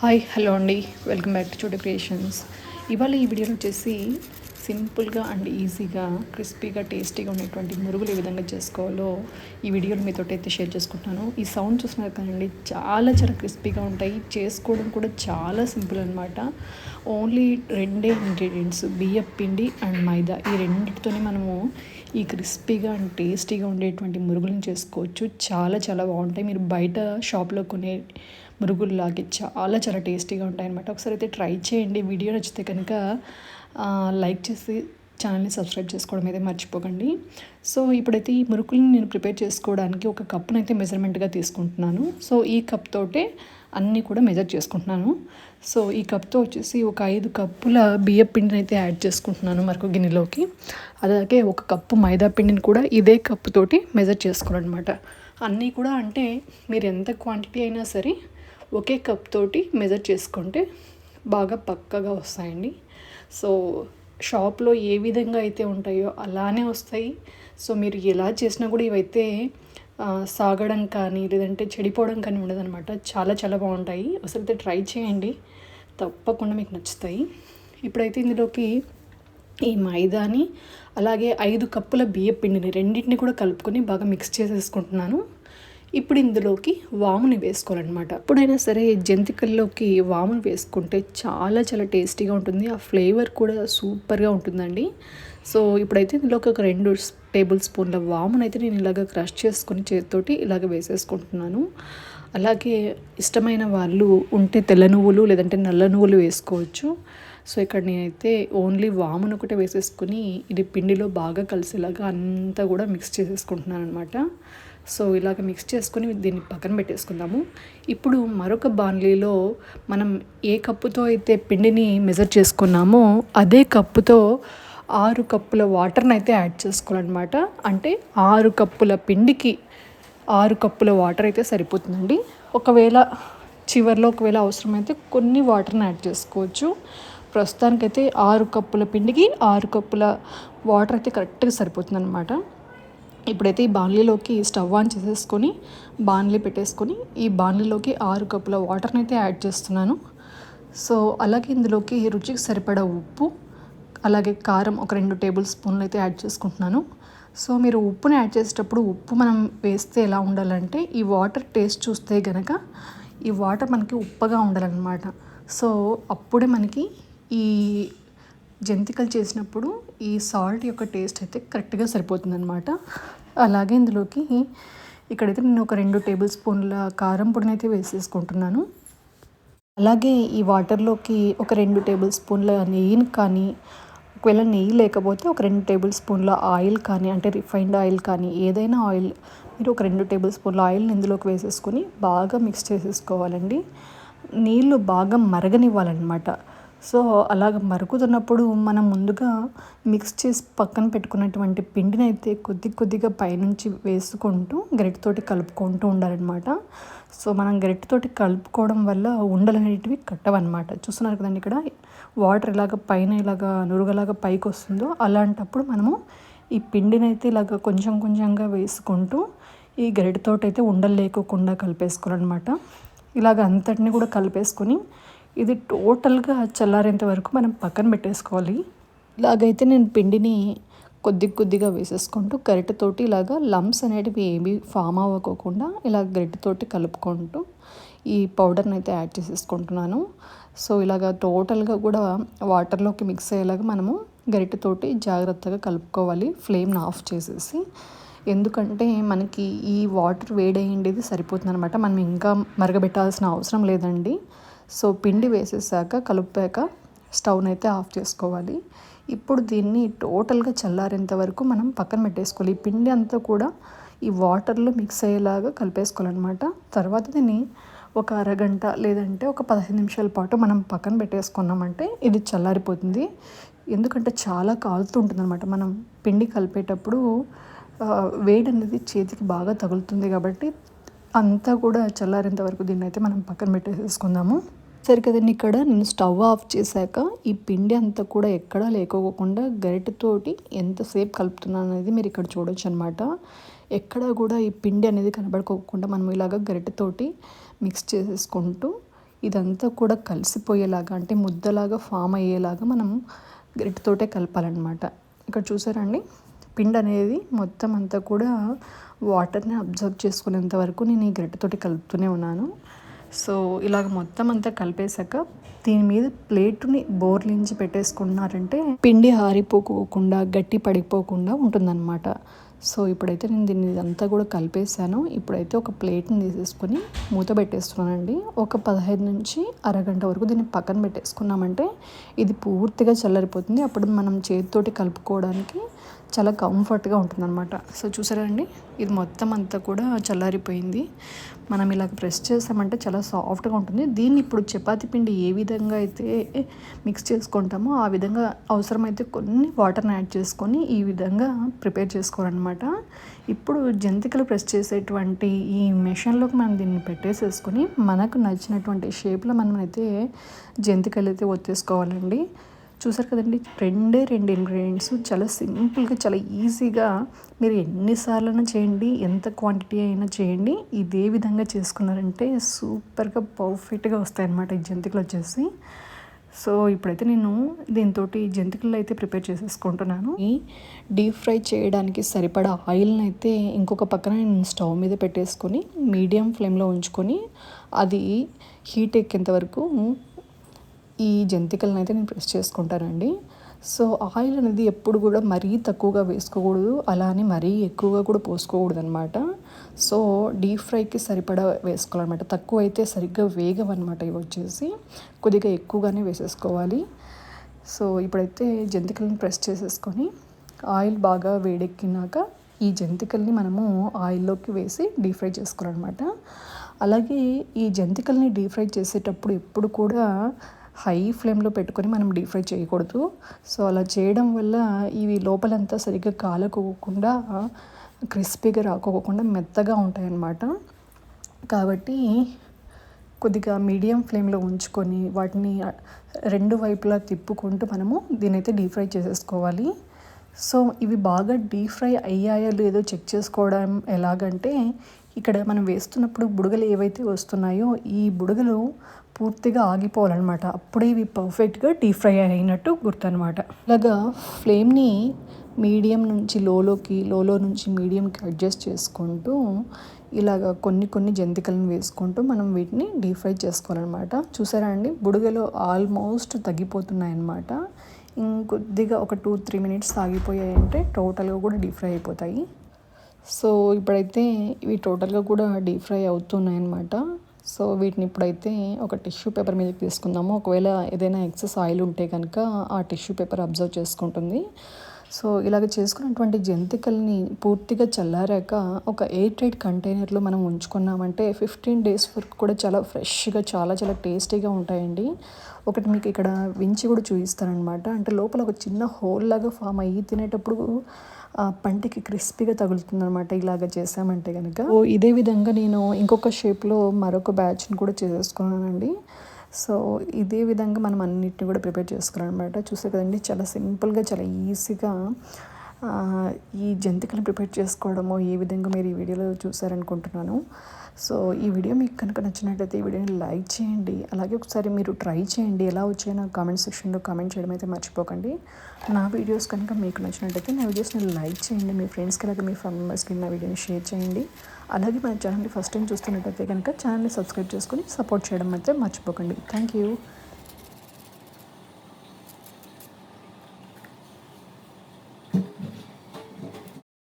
Hi hello అండి. Welcome back to Choti creations. ఇవాళ ఈ వీడియోలో వచ్చేసి సింపుల్గా అండ్ ఈజీగా క్రిస్పీగా టేస్టీగా ఉండేటువంటి మురుగులు ఏ విధంగా చేసుకోవాలో ఈ వీడియోలో మీతో అయితే షేర్ చేసుకుంటున్నాను. ఈ సౌండ్ చూసినారు కదండి చాలా చాలా క్రిస్పీగా ఉంటాయి. చేసుకోవడం కూడా చాలా సింపుల్ అనమాట ఓన్లీ రెండే ఇంగ్రీడియంట్స్ బియ్యం పిండి అండ్ మైదా. ఈ రెండింటితోనే మనము ఈ క్రిస్పీగా అండ్ టేస్టీగా ఉండేటువంటి మురుగులను చేసుకోవచ్చు. చాలా చాలా బాగుంటాయి. మీరు బయట షాప్లో కొనే మురుగుల్లాగే చాలా చాలా టేస్టీగా ఉంటాయి అనమాట ఒకసారి అయితే ట్రై చేయండి. వీడియో నచ్చితే కనుక లైక్ చేసి ఛానల్ని సబ్స్క్రైబ్ చేసుకోవడం అయితే మర్చిపోకండి. సో ఇప్పుడైతే ఈ మురుకుల్ని నేను ప్రిపేర్ చేసుకోవడానికి ఒక కప్పునైతే మెజర్మెంట్గా తీసుకుంటున్నాను. సో ఈ కప్ తోటే అన్నీ కూడా మెజర్ చేసుకుంటున్నాను. సో ఈ కప్తో వచ్చేసి ఒక ఐదు కప్పుల బియ్యం పిండిని అయితే యాడ్ చేసుకుంటున్నాను మరొక గిన్నెలోకి. అలాగే ఒక కప్పు మైదా పిండిని కూడా ఇదే కప్పుతోటి మెజర్ చేసుకోవాలన్నమాట. అన్నీ కూడా అంటే మీరు ఎంత క్వాంటిటీ అయినా సరే ఒకే కప్ తోటి మెజర్ చేసుకుంటే బాగా పక్కగా వస్తాయండి. సో షాప్లో ఏ విధంగా అయితే ఉంటాయో అలానే వస్తాయి. సో మీరు ఎలా చేసినా కూడా ఇవైతే సాగడం కానీ లేదంటే చెడిపోవడం కానీ ఉండదనమాట చాలా చాలా బాగుంటాయి. అసలు అయితే ట్రై చేయండి. తప్పకుండా మీకు నచ్చుతాయి. ఇప్పుడైతే ఇందులోకి ఈ మైదాని అలాగే ఐదు కప్పుల బియ్య పిండిని రెండింటిని కూడా కలుపుకొని బాగా మిక్స్ చేసేసుకుంటున్నాను. ఇప్పుడు ఇందులోకి వాముని వేసుకోవాలన్నమాట. ఎప్పుడైనా సరే జంతికల్లోకి వాముని వేసుకుంటే చాలా చాలా టేస్టీగా ఉంటుంది. ఆ ఫ్లేవర్ కూడా సూపర్గా ఉంటుందండి. సో ఇప్పుడైతే ఇందులోకి ఒక రెండు టేబుల్ స్పూన్ల వామును అయితే నేను ఇలాగ క్రష్ చేసుకుని చేతితోటి ఇలాగ వేసేసుకుంటున్నాను. అలాగే ఇష్టమైన వాళ్ళు ఉంటే తెల్ల నువ్వులు లేదంటే నల్ల నువ్వులు వేసుకోవచ్చు. సో ఇక్కడ నేనైతే ఓన్లీ వామును ఒకటే వేసేసుకుని ఇది పిండిలో బాగా కలిసేలాగా అంతా కూడా మిక్స్ చేసేసుకుంటున్నాను అనమాట సో ఇలాగ మిక్స్ చేసుకొని దీన్ని పక్కన పెట్టేసుకుందాము. ఇప్పుడు మరొక బాన్లీలో మనం ఏ కప్పుతో అయితే పిండిని మెజర్ చేసుకున్నామో అదే కప్పుతో ఆరు కప్పుల వాటర్ని అయితే యాడ్ చేసుకోవాలన్నమాట. అంటే ఆరు కప్పుల పిండికి ఆరు కప్పుల వాటర్ అయితే సరిపోతుందండి. ఒకవేళ చివరిలో ఒకవేళ అవసరమైతే కొన్ని వాటర్ని యాడ్ చేసుకోవచ్చు. ప్రస్తుతానికైతే ఆరు కప్పుల పిండికి ఆరు కప్పుల వాటర్ అయితే కరెక్ట్గా సరిపోతుంది అనమాట ఇప్పుడైతే ఈ బాన్లీలోకి స్టవ్ ఆన్ చేసేసుకొని బాన్లీ పెట్టేసుకొని ఈ బాన్లీలోకి ఆరు కప్పుల వాటర్ని అయితే యాడ్ చేస్తున్నాను. సో అలాగే ఇందులోకి రుచికి సరిపడా ఉప్పు అలాగే కారం ఒక రెండు టేబుల్ స్పూన్లు అయితే యాడ్ చేసుకుంటున్నాను. సో మీరు ఉప్పుని యాడ్ చేసేటప్పుడు ఉప్పు మనం వేస్తే ఎలా ఉండాలంటే ఈ వాటర్ టేస్ట్ చూస్తే గనక ఈ వాటర్ మనకి ఉప్పగా ఉండాలన్నమాట. సో అప్పుడే మనకి ఈ జంతికలు చేసినప్పుడు ఈ సాల్ట్ యొక్క టేస్ట్ అయితే కరెక్ట్గా సరిపోతుందన్నమాట. అలాగే ఇందులోకి ఇక్కడైతే నేను ఒక రెండు టేబుల్ స్పూన్ల కారం పొడిని అయితే వేసేసుకుంటున్నాను. అలాగే ఈ వాటర్లోకి ఒక రెండు టేబుల్ స్పూన్ల నెయ్యిని కానీ ఒకవేళ నెయ్యి లేకపోతే ఒక రెండు టేబుల్ స్పూన్ల ఆయిల్ కానీ అంటే రిఫైన్డ్ ఆయిల్ కానీ ఏదైనా ఆయిల్ మీరు ఒక రెండు టేబుల్ స్పూన్ల ఆయిల్ని ఇందులోకి వేసేసుకొని బాగా మిక్స్ చేసేసుకోవాలండి. నీళ్ళు బాగా మరగనివ్వాలన్నమాట. సో అలాగ మరుగుతున్నప్పుడు మనం ముందుగా మిక్స్ చేసి పక్కన పెట్టుకున్నటువంటి పిండిని అయితే కొద్ది కొద్దిగా పైనుంచి వేసుకుంటూ గరిటతోటి కలుపుకుంటూ ఉండాలన్నమాట. సో మనం గరిటతోటి కలుపుకోవడం వల్ల ఉండలు అనేటివి కట్టవన్నమాట. చూస్తున్నారు కదండి ఇక్కడ? వాటర్ ఇలాగ పైన ఇలాగ నురుగలాగా పైకి వస్తుందో అలాంటప్పుడు మనము ఈ పిండిని అయితే ఇలాగ కొంచెం కొంచెంగా వేసుకుంటూ ఈ గరిటతోటి అయితే ఉండలు లేకోకుండా కలిపేసుకోవాలన్నమాట. ఇలాగ అంతటిని కూడా కలిపేసుకొని ఇది టోటల్గా చల్లారేంత వరకు మనం పక్కన పెట్టేసుకోవాలి. ఇలాగైతే నేను పిండిని కొద్ది కొద్దిగా వేసేసుకుంటూ గరిటెతోటి ఇలాగా లమ్స్ అనేటివి ఏమి ఫామ్ అవ్వకోకుండా ఇలా గరిటెతోటి కలుపుకుంటూ ఈ పౌడర్ని అయితే యాడ్ చేసేసుకుంటున్నాను. సో ఇలాగ టోటల్గా కూడా వాటర్లోకి మిక్స్ అయ్యేలాగా మనము గరిటెతోటి జాగ్రత్తగా కలుపుకోవాలి. ఫ్లేమ్ని ఆఫ్ చేసేసి. ఎందుకంటే మనకి ఈ వాటర్ వేడయ్యేది సరిపోతుంది అనమాట మనం ఇంకా మరగబెట్టాల్సిన అవసరం లేదండి. సో పిండి వేసేసాక కలిపాక స్టవ్ని అయితే ఆఫ్ చేసుకోవాలి. ఇప్పుడు దీన్ని టోటల్గా చల్లారేంత వరకు మనం పక్కన పెట్టేసుకోవాలి. ఈ పిండి అంతా కూడా ఈ వాటర్లో మిక్స్ అయ్యేలాగా కలిపేసుకోవాలన్నమాట. తర్వాత దీన్ని ఒక అరగంట లేదంటే ఒక పదిహేను నిమిషాల పాటు మనం పక్కన పెట్టేసుకున్నామంటే ఇది చల్లారిపోతుంది. ఎందుకంటే చాలా కాలుతుంటుంది అనమాట మనం పిండి కలిపేటప్పుడు వేడి అనేది చేతికి బాగా తగులుతుంది కాబట్టి అంతా కూడా చల్లారేంత వరకు దీన్ని అయితే మనం పక్కన పెట్టేసేసుకుందాము. సరే కదండి ఇక్కడ నేను స్టవ్ ఆఫ్ చేశాక ఈ పిండి అంతా కూడా ఎక్కడా లేకోకుండా గరిటెతోటి ఎంతసేపు కలుపుతున్నాను అనేది మీరు ఇక్కడ చూడొచ్చు అనమాట ఎక్కడా కూడా ఈ పిండి అనేది కనబడుకోకుండా మనం ఇలాగ గరిటెతోటి మిక్స్ చేసేసుకుంటూ ఇదంతా కూడా కలిసిపోయేలాగా అంటే ముద్దలాగా ఫామ్ అయ్యేలాగా మనం గరిటతోటే కలపాలన్నమాట. ఇక్కడ చూసారండి? పిండి అనేది మొత్తం అంతా కూడా వాటర్ని అబ్జర్వ్ చేసుకునేంత వరకు నేను ఈ గరిటెతోటి కలుపుతూనే ఉన్నాను. సో ఇలాగ మొత్తం అంతా కలిపేశాక దీని మీద ప్లేట్ని బోర్లించి పెట్టేసుకున్నారంటే పిండి హారిపోకోకుండా గట్టి పడిపోకుండా ఉంటుందన్నమాట. సో ఇప్పుడైతే నేను దీన్ని ఇదంతా కూడా కలిపేసాను ఇప్పుడైతే ఒక ప్లేట్ని తీసేసుకొని మూత పెట్టేస్తున్నానండి. ఒక పదహైదు నుంచి అరగంట వరకు దీన్ని పక్కన పెట్టేసుకున్నామంటే ఇది పూర్తిగా చల్లరిపోతుంది. అప్పుడు మనం చేతితోటి కలుపుకోవడానికి చాలా కంఫర్ట్గా ఉంటుందన్నమాట. సో చూసారా అండి? ఇది మొత్తం అంతా కూడా చల్లారిపోయింది. మనం ఇలాగ ప్రెస్ చేసామంటే చాలా సాఫ్ట్గా ఉంటుంది. దీన్ని ఇప్పుడు చపాతి పిండి ఏ విధంగా అయితే మిక్స్ చేసుకుంటామో ఆ విధంగా అవసరమైతే కొన్ని వాటర్ని యాడ్ చేసుకొని ఈ విధంగా ప్రిపేర్ చేసుకోవాలన్నమాట. ఇప్పుడు జంతికలు ప్రెస్ చేసేటువంటి ఈ మెషిన్లోకి మనం దీన్ని పెట్టేసేసుకొని మనకు నచ్చినటువంటి షేప్లో మనం అయితే జంతికలు అయితే ఒత్తేసుకోవాలండి. చూసారు కదండి? రెండే రెండు ఇంగ్రీడియంట్స్ చాలా సింపుల్గా చాలా ఈజీగా మీరు ఎన్నిసార్లైనా చేయండి ఎంత క్వాంటిటీ అయినా చేయండి. ఇదే విధంగా చేసుకున్నారంటే సూపర్గా పర్ఫెక్ట్గా వస్తాయన్నమాట ఈ జంతికలు వచ్చేసి. సో ఇప్పుడైతే నేను దీంతో జంతికలు అయితే ప్రిపేర్ చేసేసుకుంటున్నాను. ఈ డీప్ ఫ్రై చేయడానికి సరిపడా ఆయిల్ని అయితే ఇంకొక పక్కన నేను స్టవ్ మీద పెట్టేసుకొని మీడియం ఫ్లేమ్లో ఉంచుకొని అది హీట్ ఎక్కేంత వరకు ఈ జంతికలను అయితే నేను ప్రెస్ చేసుకుంటానండి. సో ఆయిల్ అనేది ఎప్పుడు కూడా మరీ తక్కువగా వేసుకోకూడదు. అలానే మరీ ఎక్కువగా కూడా పోసుకోకూడదు అనమాట సో డీప్ ఫ్రైకి సరిపడా వేసుకోవాలన్నమాట. తక్కువ అయితే సరిగ్గా వేగవన్నమాట ఇవి వచ్చేసి. కొద్దిగా ఎక్కువగానే వేసేసుకోవాలి. సో ఇప్పుడైతే జంతికలను ప్రెస్ చేసేసుకొని ఆయిల్ బాగా వేడెక్కినాక ఈ జంతికల్ని మనము ఆయిల్లోకి వేసి డీప్ ఫ్రై చేసుకోవాలన్నమాట. అలాగే ఈ జంతికల్ని డీప్ ఫ్రై చేసేటప్పుడు ఎప్పుడు కూడా హై ఫ్లేమ్లో పెట్టుకొని మనం డీప్ ఫ్రై చేయకూడదు. సో అలా చేయడం వల్ల ఇవి లోపలంతా సరిగ్గా కాలకోకుండా క్రిస్పీగా రాకోకుండా మెత్తగా ఉంటాయన్నమాట. కాబట్టి కొద్దిగా మీడియం ఫ్లేమ్లో ఉంచుకొని వాటిని రెండు వైపులా తిప్పుకుంటూ మనము దీనైతే డీప్ ఫ్రై చేసేసుకోవాలి. సో ఇవి బాగా డీప్ ఫ్రై అయ్యాయో లేదో చెక్ చేసుకోవడం ఎలాగంటే ఇక్కడ మనం వేస్తున్నప్పుడు బుడగలు ఏవైతే వస్తున్నాయో ఈ బుడగలు పూర్తిగా ఆగిపోవాలన్నమాట. అప్పుడే ఇవి పర్ఫెక్ట్గా డీప్ ఫ్రై అయినట్టు గుర్తనమాట. ఇలాగా ఫ్లేమ్ని మీడియం నుంచి లోలోకి లోలో నుంచి మీడియంకి అడ్జస్ట్ చేసుకుంటూ ఇలాగ కొన్ని కొన్ని జంతికలను వేసుకుంటూ మనం వీటిని డీప్ ఫ్రై చేసుకోవాలన్నమాట. చూసారా అండి? బుడగలు ఆల్మోస్ట్ తగ్గిపోతున్నాయి అన్నమాట ఇంకొద్దిగా ఒక టూ త్రీ మినిట్స్ ఆగిపోయాయంటే టోటల్గా కూడా డీప్ ఫ్రై అయిపోతాయి. సో ఇప్పుడైతే ఇవి టోటల్గా కూడా డీప్ ఫ్రై అవుతున్నాయి అన్నమాట సో వీటిని ఇప్పుడైతే ఒక టిష్యూ పేపర్ మీదకి తీసుకుందాము. ఒకవేళ ఏదైనా ఎక్సెస్ ఆయిల్ ఉంటే కనుక ఆ టిష్యూ పేపర్ అబ్జర్వ్ చేసుకుంటుంది. సో ఇలాగ చేసుకున్నటువంటి జంతికల్ని పూర్తిగా చల్లారాక ఒక ఎయిర్ టైట్ కంటైనర్లో మనం ఉంచుకున్నామంటే ఫిఫ్టీన్ డేస్ వరకు కూడా చాలా ఫ్రెష్గా చాలా చాలా టేస్టీగా ఉంటాయండి. ఒకటి మీకు ఇక్కడ వించి కూడా చూపిస్తారనమాట అంటే లోపల ఒక చిన్న హోల్ లాగా ఫామ్ అయ్యి తినేటప్పుడు పంటికి క్రిస్పీగా తగులుతుందనమాట ఇలాగ చేసామంటే కనుక ఓ ఇదే విధంగా నేను ఇంకొక షేప్లో మరొక బ్యాచ్ని కూడా చేసేసుకున్నానండి. సో ఇదే విధంగా మనం అన్నిటిని కూడా ప్రిపేర్ చేసుకోవాలన్నమాట చూసే కదండి చాలా సింపుల్గా చాలా ఈజీగా ఈ జంతికలు ప్రిపేర్ చేసుకోవడము ఏ విధంగా మీరు ఈ వీడియోలో చూసారనుకుంటున్నాను. సో ఈ వీడియో మీకు కనుక నచ్చినట్లయితే ఈ వీడియోని లైక్ చేయండి. అలాగే ఒకసారి మీరు ట్రై చేయండి. ఎలా వచ్చాయో నాకు కామెంట్ సెక్షన్లో కామెంట్ చేయడం అయితే మర్చిపోకండి. నా వీడియోస్ కనుక మీకు నచ్చినట్టయితే నా వీడియోస్ని లైక్ చేయండి. మీ ఫ్రెండ్స్కి అలాగే మీ ఫ్యామిలీ మెంబర్స్కి నా వీడియోని షేర్ చేయండి. అలాగే మన ఛానల్ని ఫస్ట్ టైం చూస్తున్నట్టయితే కనుక ఛానల్ని సబ్స్క్రైబ్ చేసుకొని సపోర్ట్ చేయడం అయితే మర్చిపోకండి. Thank you.